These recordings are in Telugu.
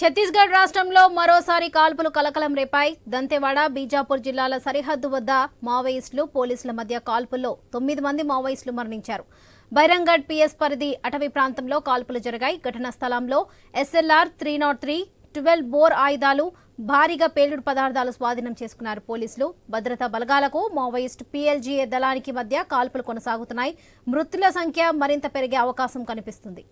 ఛత్తీస్గఢ్ రాష్ట్రంలో మరోసారి కాల్పులు కలకలం రేపాయి. దంతెవాడ బీజాపూర్ జిల్లాల సరిహద్దు వద్ద మావోయిస్టులు పోలీసుల మధ్య కాల్పుల్లో తొమ్మిది మంది మావోయిస్టులు మరణించారు. బైరంగఢ్ పిఎస్ పరిధి అటవీ ప్రాంతంలో కాల్పులు జరిగాయి. ఘటనా స్థలంలో SLR three not three twelve bore ఆయుధాలు భారీగా పేలుడు పదార్థాలు స్వాధీనం చేసుకున్నారు పోలీసులు. భద్రతా బలగాలకు మావోయిస్టు పీఎల్జీఏ దళానికి మధ్య కాల్పులు కొనసాగుతున్నాయి. మృతుల సంఖ్య మరింత పెరిగే అవకాశం కనిపిస్తుంది.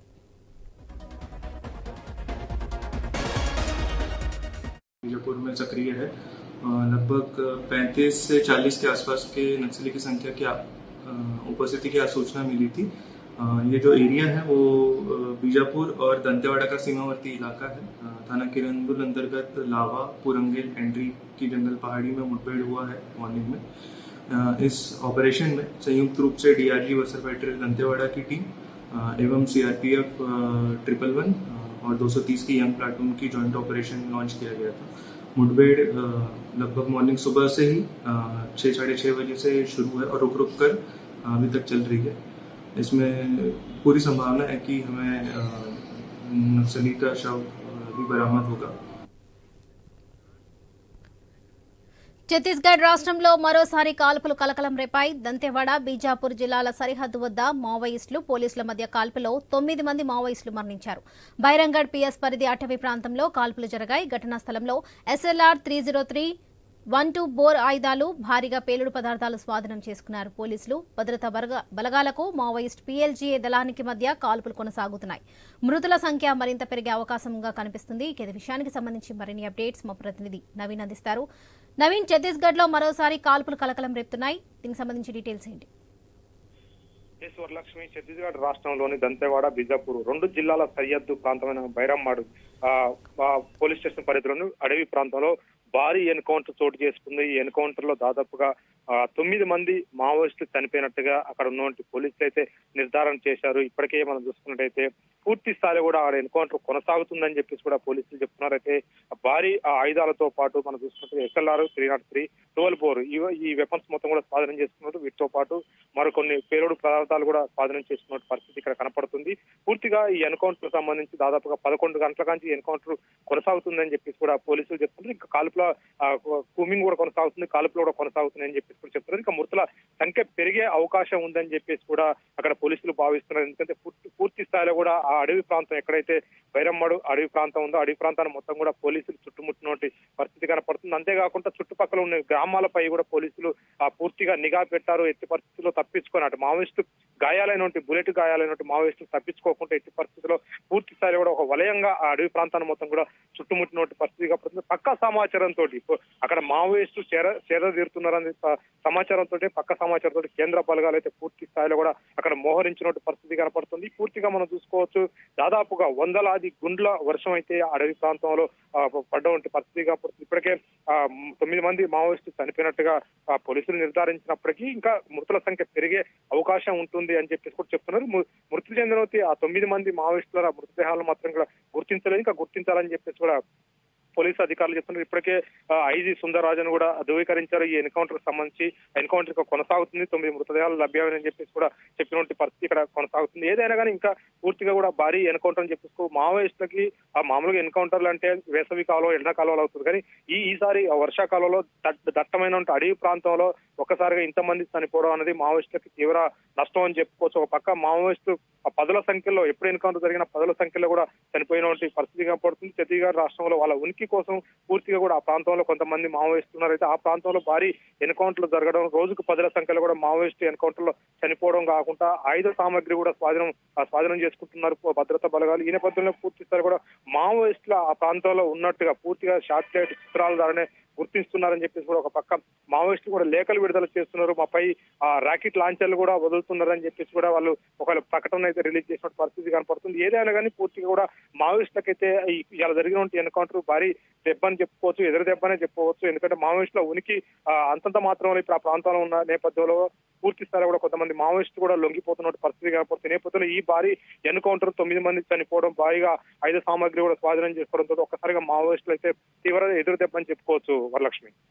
बीजापुर में सक्रिय है। लगभग 35 से 40 के आसपास के नक्सली की संख्या की उपस्थिति की सूचना मिली थी। ये जो एरिया है वो बीजापुर और दंतेवाड़ा का सीमावर्ती इलाका है। थाना किरंदुल अंतर्गत लावा, पुरंगेल, एंड्री की जंगल पहाड़ी में मुठभेड़ हुआ है मॉर्निंग में। इस ऑपरेशन में संयुक्त रूप से डीआरजी बसर फाइटर दंतेवाड़ा की टीम एवं सीआरपीएफ ट्रिपल वन और 230 की यंग प्लाटून की जॉइंट ऑपरेशन लॉन्च किया गया था। मुठभेड़ लगभग मॉर्निंग सुबह से ही छः साढ़े छः बजे से शुरू है और रुक रुक कर अभी तक चल रही है। इसमें पूरी संभावना है कि हमें नक्सली का शव भी बरामद होगा। ఛత్తీస్గఢ్ రాష్ట్రంలో మరోసారి కాల్పులు కలకలం రేపాయి. దంతెవాడ బీజాపూర్ జిల్లాల సరిహద్దు వద్ద మావోయిస్టులు పోలీసుల మధ్య కాల్పులో తొమ్మిది మంది మావోయిస్టులు మరణించారు. బైరంగఢ్ పిఎస్ పరిధి అటవీ ప్రాంతంలో కాల్పులు జరిగాయి. ఘటనా స్థలంలో SLR three zero three one two bore ఆయుధాలు భారీగా పేలుడు పదార్థాలు స్వాధీనం చేసుకున్నారు పోలీసులు. భద్రతా బలగా- బలగాలకు మావోయిస్ట్ పీఎల్జీఏ దళానికి మధ్య కాల్పులు కొనసాగుతున్నాయి. మృతుల సంఖ్య మరింత పెరిగే అవకాశంగా కనిపిస్తుంది. ఇక విషయానికి సంబంధించి మరిన్ని అప్డేట్స్ మా ప్రతినిధి నవీన్ అందిస్తారు. నవీన్ ఛత్తీస్గఢ్లో మరోసారి కాల్పులు కలకలం రేపుతున్నాయి. దీనికి సంబంధించి డీటెయిల్స్ ఏంటి? వరలక్ష్మి ఛత్తీస్గఢ్ రాష్ట్రంలోని దంతేవాడ బిజాపూర్ రెండు జిల్లాల సరిహద్దు ప్రాంతమైన బైరమ్మాడు ఆ, పోలీస్ స్టేషన్ పరిధిలోని అడవి ప్రాంతంలో భారీ ఎన్కౌంటర్ చోటు చేసుకుంది. ఈ ఎన్కౌంటర్లో దాదాపుగా తొమ్మిది మంది మావోయిస్టులు చనిపోయినట్టుగా అక్కడ ఉన్నటువంటి పోలీసులు అయితే నిర్ధారణ చేశారు. ఇప్పటికే మనం చూసుకున్నట్టయితే పూర్తి స్థాయిలో కూడా ఆడ ఎన్కౌంటర్ కొనసాగుతుందని చెప్పేసి కూడా పోలీసులు చెప్తున్నారు. అయితే భారీ ఆయుధాలతో పాటు మనం చూసుకుంటే SLR three not three twelve four ఈ వెపన్స్ మొత్తం కూడా స్వాధీనం చేసుకున్నట్టు వీటితో పాటు మరికొన్ని పేరుడు పదార్థాలు కూడా స్వాధీనం చేసుకున్న పరిస్థితి ఇక్కడ కనపడుతుంది. పూర్తిగా ఈ ఎన్కౌంటర్ సంబంధించి దాదాపుగా పదకొండు గంటల నుంచి ఎన్కౌంటర్ కొనసాగుతుందని చెప్పేసి కూడా పోలీసులు చెప్తున్నారు. ఇంకా కాల్పుల కూమింగ్ కూడా కొనసాగుతుంది కాల్పులు కూడా కొనసాగుతుంది అని ఇప్పుడు చెప్తున్నారు. ఇంకా మృతుల సంఖ్య పెరిగే అవకాశం ఉందని చెప్పేసి కూడా అక్కడ పోలీసులు భావిస్తున్నారు. ఎందుకంటే పూర్తి స్థాయిలో కూడా ఆ అడవి ప్రాంతం ఎక్కడైతే బైరమ్మడు అడవి ప్రాంతం ఉందో అడవి ప్రాంతాన్ని మొత్తం కూడా పోలీసులు చుట్టుముట్టినటువంటి పరిస్థితి కనపడుతుంది. అంతేకాకుండా చుట్టుపక్కల ఉన్న గ్రామాలపై కూడా పోలీసులు ఆ పూర్తిగా నిఘా పెట్టారు. ఎట్టి పరిస్థితుల్లో తప్పించుకొని అటు మావోయిస్టు గాయాలైనటువంటి బుల్లెట్ గాయాలైనటువంటి మావోయిస్టులు తప్పించుకోకుండా ఎట్టి పరిస్థితుల్లో పూర్తి స్థాయిలో కూడా ఒక వలయంగా ఆ అడవి ప్రాంతాన్ని మొత్తం కూడా చుట్టుముట్టినటువంటి పరిస్థితి కనపడుతుంది. పక్క సమాచారంతో అక్కడ మావోయిస్టు చేర చేరదీరుతున్నారని సమాచారంతో పక్క సమాచారంతో కేంద్ర బలగాలు అయితే పూర్తి స్థాయిలో కూడా అక్కడ మోహరించినటువంటి పరిస్థితి కనపడుతుంది. పూర్తిగా మనం చూసుకోవచ్చు దాదాపుగా వందలాది గుండ్ల వర్షం అయితే అడవి ప్రాంతంలో ఆ, పడ్డటువంటి పరిస్థితి కనపడుతుంది. ఇప్పటికే ఆ, తొమ్మిది మంది మావోయిస్టు చనిపోయినట్టుగా పోలీసులు నిర్ధారించినప్పటికీ ఇంకా మృతుల సంఖ్య పెరిగే అవకాశం ఉంటుంది అని చెప్పేసి కూడా చెప్తున్నారు. మృతి చెందిన ఆ తొమ్మిది మంది మావోయిస్టుల మృతదేహాలను మాత్రం కూడా గుర్తించలేదు. ఇంకా గుర్తించాలని చెప్పేసి కూడా పోలీసు అధికారులు చెప్తున్నారు. ఇప్పటికే ఐజీ సుందరరాజన్ కూడా ధృవీకరించారు. ఈ ఎన్కౌంటర్కి సంబంధించి ఎన్కౌంటర్ కొనసాగుతుంది. తొమ్మిది మృతదేహాలు లభ్యమని చెప్పేసి కూడా చెప్పినటువంటి పరిస్థితి ఇక్కడ కొనసాగుతుంది. ఏదైనా కానీ ఇంకా పూర్తిగా కూడా భారీ ఎన్కౌంటర్ అని చెప్పేసి మావోయిస్టులకి ఆ మామూలుగా ఎన్కౌంటర్లు అంటే వేసవి కాలం ఎండాకాలంలో అవుతుంది. కానీ ఈ ఈసారి వర్షాకాలంలో దట్టమైన అడవి ప్రాంతంలో ఒక్కసారిగా ఇంతమంది చనిపోవడం అనేది మావోయిస్టులకి తీవ్ర నష్టం అని చెప్పుకోవచ్చు. ఒక పక్క మావోయిస్టు ఆ పదుల సంఖ్యలో ఎప్పుడు ఎన్కౌంటర్ జరిగిన పదుల సంఖ్యలో కూడా చనిపోయినటువంటి పరిస్థితి కనపడుతుంది. ఛత్తీస్గఢ్ రాష్ట్రంలో వాళ్ళ ఉనికి కోసం పూర్తిగా కూడా ఆ ప్రాంతంలో కొంతమంది మావోయిస్తున్నారు అయితే ఆ ప్రాంతంలో భారీ ఎన్కౌంటర్లు జరగడం రోజుకు పదుల సంఖ్యలో కూడా మావోయిస్టు ఎన్కౌంటర్లో చనిపోవడం కాకుండా ఆయుధ సామాగ్రి కూడా స్వాధీనం స్వాధీనం చేసుకుంటున్నారు. భద్రతా బలగాలు ఈ నేపథ్యంలో పూర్తి స్థాయి కూడా మావోయిస్టులు ఆ ప్రాంతంలో ఉన్నట్టుగా పూర్తిగా శాటిలైట్ చిత్రాల ద్వారానే గుర్తిస్తున్నారని చెప్పేసి కూడా ఒక పక్క మావోయిస్టులు కూడా లేఖలు విడుదల చేస్తున్నారు. మాపై ఆ రాకెట్ లాంచర్లు కూడా వదులుతున్నారని చెప్పేసి కూడా వాళ్ళు ఒక ప్రకటన అయితే రిలీజ్ చేసిన పరిస్థితి కనపడుతుంది. ఏదైనా కానీ పూర్తిగా కూడా మావోయిస్టులకైతే అయితే ఇలా జరిగినటువంటి ఎన్కౌంటర్ భారీ దెబ్బని చెప్పుకోవచ్చు ఎదురు దెబ్బనే చెప్పుకోవచ్చు. ఎందుకంటే మావోయిస్టుల ఉనికి అంతంత మాత్రం ఇప్పుడు ఆ ప్రాంతంలో ఉన్న నేపథ్యంలో పూర్తి స్థాయిలో కూడా కొంతమంది మావోయిస్టులు కూడా లొంగిపోతున్న పరిస్థితి కనపడుతుంది. నేపథ్యంలో ఈ భారీ ఎన్కౌంటర్ తొమ్మిది మంది చనిపోవడం భారీగా ఐదు సామాగ్రి కూడా స్వాధీనం చేసుకోవడంతో ఒక్కసారిగా మావోయిస్టులు అయితే తీవ్ర ఎదురు దెబ్బని చెప్పుకోవచ్చు. వరలక్ష్మి